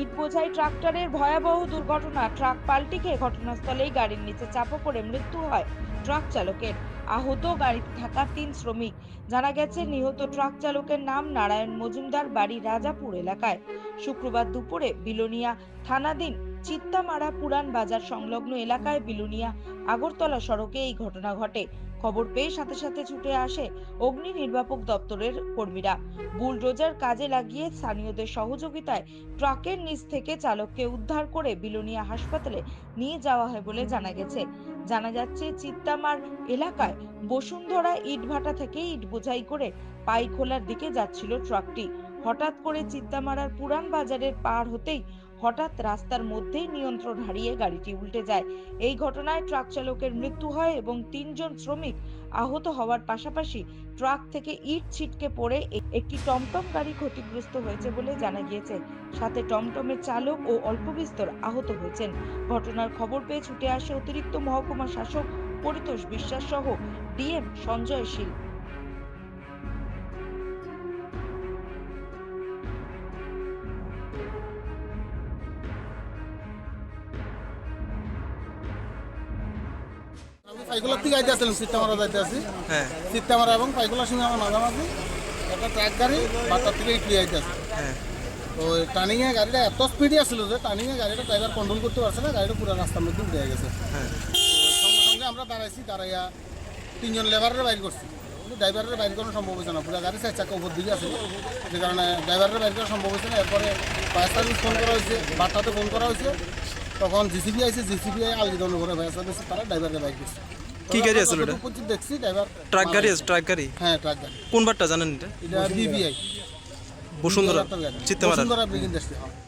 ইট বোঝাই ট্রাক্টরের ভয়াবহ দুর্ঘটনা। ট্রাক পাল্টি খেয়ে ঘটনাস্থলেই গাড়ির নিচে চাপা পড়ে মৃত্যু হয় ট্রাক চালকের। আহত গাড়িতে থাকা তিন শ্রমিক। জানা গেছে, নিহত ট্রাক চালকের নাম নারায়ণ মজুমদার, বাড়ি রাজাপুর এলাকায়। শুক্রবার দুপুরে বিলোনিয়া থানাধীন চিত্তামারা পুরান বাজার সংলগ্ন এলাকায় বিলোনিয়া আগরতলা সড়কে এই ঘটনা ঘটে। খবর পেয়ে সাথে সাথে ছুটে আসে অগ্নি নির্বাপক দপ্তরের কর্মীরা। বুলডোজার কাজে লাগিয়ে স্থানীয়দের সহযোগিতায় ট্রাকের নিচ থেকে চালককে উদ্ধার করে বিলোনিয়া হাসপাতালে নিয়ে যাওয়া হয় বলে জানা গেছে। জানা যাচ্ছে, চিত্তামার এলাকায় বসুন্ধরা ইটভাটা থেকে ইট বোঝাই করে পাইখোলার দিকে যাচ্ছিল ট্রাকটি। হঠাৎ করে চিত্তামারার পুরান বাজারের পার হতেই হঠাৎ রাস্তার মধ্যেই নিয়ন্ত্রণ হারিয়ে গাড়িটি উল্টে যায়। এই ঘটনায় ট্রাক চালকের মৃত্যু হয় এবং তিনজন শ্রমিক আহত হওয়ার পাশাপাশি ট্রাক থেকে ইট ছিটকে পড়ে একটি টমটম গাড়ি ক্ষতিগ্রস্ত হয়েছে বলে জানা গিয়েছে। সাথে টমটমের চালক ও অল্প বিস্তর আহত হয়েছেন। ঘটনার খবর পেয়ে ছুটে আসে অতিরিক্ত মহকুমা শাসক পরিতোষ বিশ্বাস সহ ডিএম সঞ্জয় শীল। পাইকুলার থেকে আইতে আসছিলাম সিট্টামারা যাইতে আসি। হ্যাঁ। সিট্টামারা এবং পাইকুলার সঙ্গে আমার মাঝামাঝি একটা ট্রাক গাড়ি বাটার থেকে ইটলি আইতে আসে। হ্যাঁ। তো টার্নিংয়ে গাড়িটা এত স্পিডে আসছিল যে টার্নিংয়ে গাড়িটা ড্রাইভার কন্ট্রোল করতে পারছে না গাড়িটা পুরো রাস্তার মধ্যে উঠে গেছে। হ্যাঁ। সঙ্গে সঙ্গে আমরা দাঁড়াইছি দাঁড়াইয়া তিনজন লেবারের বাইর করছি। কিন্তু ড্রাইভারের বাইর করানো সম্ভব হয়েছে না পুরো গাড়ি চার চাকা উপর দিকে আছে। যে কারণে ড্রাইভারের বাইর করা সম্ভব হয়েছে না এরপরে ফায়ার সার্ভিস ফোন করা হয়েছে বার্তাতে ফোন করা হয়েছে তখন জিসিপি আইছে জিসিপি আই আলগিদন ঘরে ফায়ার সার্ভিস তারা ড্রাইভারের বাইক করছে কি গাড়ি আছে ওটা দেখছি ড্রাইভার ট্রাক গাড়ি আছে ট্রাক গাড়ি? হ্যাঁ ট্রাক গাড়ি। কোন বারটা জানেন এটা? এটা বিবিআই বসুন্ধরা চিত্তমারা বসুন্ধরা বিগিন হ্যাঁ।